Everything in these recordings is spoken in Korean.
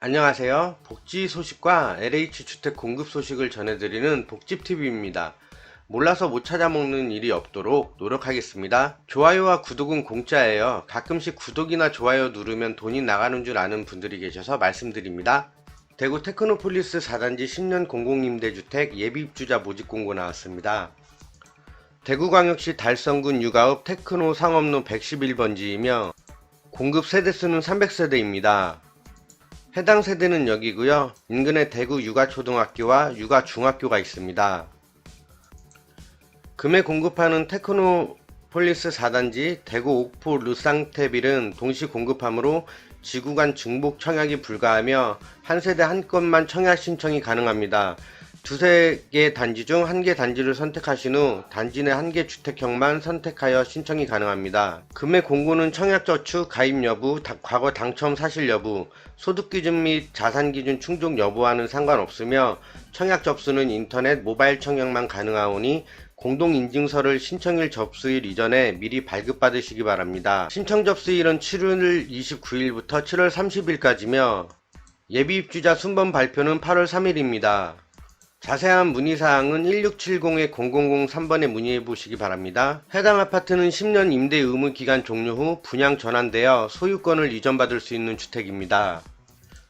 안녕하세요. 복지 소식과 LH 주택 공급 소식을 전해드리는 복집TV입니다. 몰라서 못 찾아먹는 일이 없도록 노력하겠습니다. 좋아요와 구독은 공짜예요. 가끔씩 구독이나 좋아요 누르면 돈이 나가는 줄 아는 분들이 계셔서 말씀드립니다. 대구 테크노폴리스 4단지 10년 공공임대주택 예비입주자 모집 공고 나왔습니다. 대구광역시 달성군 육아읍 테크노 상업로 111번지이며 공급 세대수는 300세대입니다. 해당 세대는 여기고요. 인근에 대구 육아초등학교와 육아중학교가 있습니다. 금에 공급하는 테크노폴리스 4단지 대구 옥포 르상테빌은 동시 공급하므로 지구간 중복 청약이 불가하며 한 세대 한 건만 청약 신청이 가능합니다. 두세 개 단지 중 한 개 단지를 선택하신 후 단지 내 한 개 주택형만 선택하여 신청이 가능합니다. 금액 공고는 청약저축 가입 여부, 다- 과거 당첨 사실 여부, 소득 기준 및 자산 기준 충족 여부와는 상관없으며 청약 접수는 인터넷 모바일 청약만 가능하오니 공동인증서를 신청일 접수일 이전에 미리 발급받으시기 바랍니다. 신청 접수일은 7월 29일부터 7월 30일까지며 예비 입주자 순번 발표는 8월 3일입니다. 자세한 문의사항은 1670-0003번에 문의해 보시기 바랍니다. 해당 아파트는 10년 임대 의무 기간 종료 후 분양 전환되어 소유권을 이전받을 수 있는 주택입니다.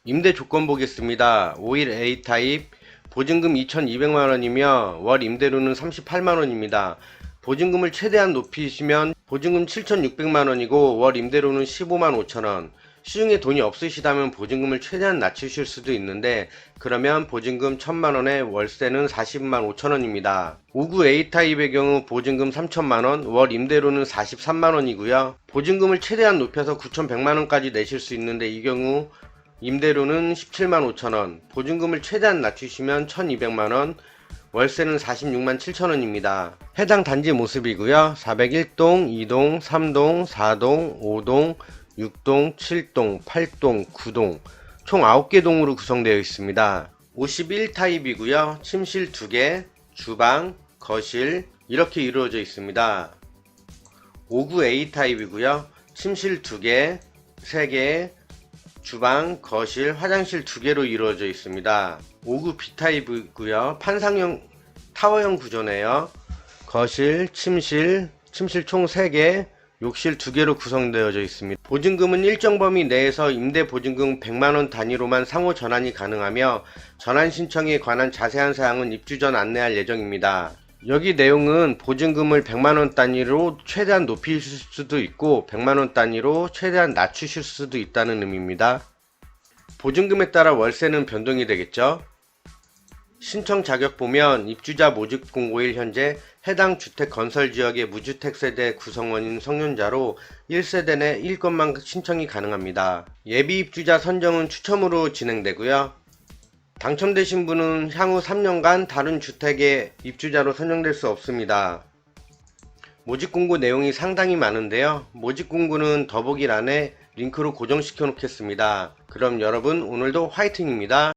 임대 조건 보겠습니다. 5일 A 타입 보증금 2,200만원이며 월 임대료는 38만원입니다. 보증금을 최대한 높이시면 보증금 7,600만원이고 월 임대료는 15만 5천원. 시중에 돈이 없으시다면 보증금을 최대한 낮추실 수도 있는데 그러면 보증금 1000만원에 월세는 40만 5천원입니다. 59 A타입의 경우 보증금 3천만원, 월 임대료는 43만원이고요. 보증금을 최대한 높여서 9,100만원까지 내실 수 있는데 이 경우 임대료는 17만 5천원, 보증금을 최대한 낮추시면 1200만원, 월세는 46만 7천원입니다. 해당 단지 모습이고요. 401동, 2동, 3동, 4동, 5동, 6동, 7동, 8동, 9동, 총 9개 동으로 구성되어 있습니다. 51 타입이고요. 침실 2개, 주방, 거실 이렇게 이루어져 있습니다. 59A 타입이고요. 침실 2개, 3개, 주방, 거실, 화장실 2개로 이루어져 있습니다. 59 B타입이고요. 판상형 타워형 구조네요. 거실, 침실, 침실 총 3개, 욕실 2개로 구성되어져 있습니다. 보증금은 일정 범위 내에서 임대 보증금 100만원 단위로만 상호 전환이 가능하며 전환 신청에 관한 자세한 사항은 입주 전 안내할 예정입니다. 여기 내용은 보증금을 100만원 단위로 최대한 높이실 수도 있고 100만원 단위로 최대한 낮추실 수도 있다는 의미입니다. 보증금에 따라 월세는 변동이 되겠죠. 신청 자격 보면 입주자 모집 공고일 현재 해당 주택 건설 지역의 무주택 세대 구성원인 성년자로 1세대 내 1건만 신청이 가능합니다. 예비 입주자 선정은 추첨으로 진행되고요. 당첨되신 분은 향후 3년간 다른 주택의 입주자로 선정될 수 없습니다. 모집 공고 내용이 상당히 많은데요. 모집 공고는 더보기란에 링크로 고정시켜 놓겠습니다. 그럼 여러분 오늘도 화이팅입니다.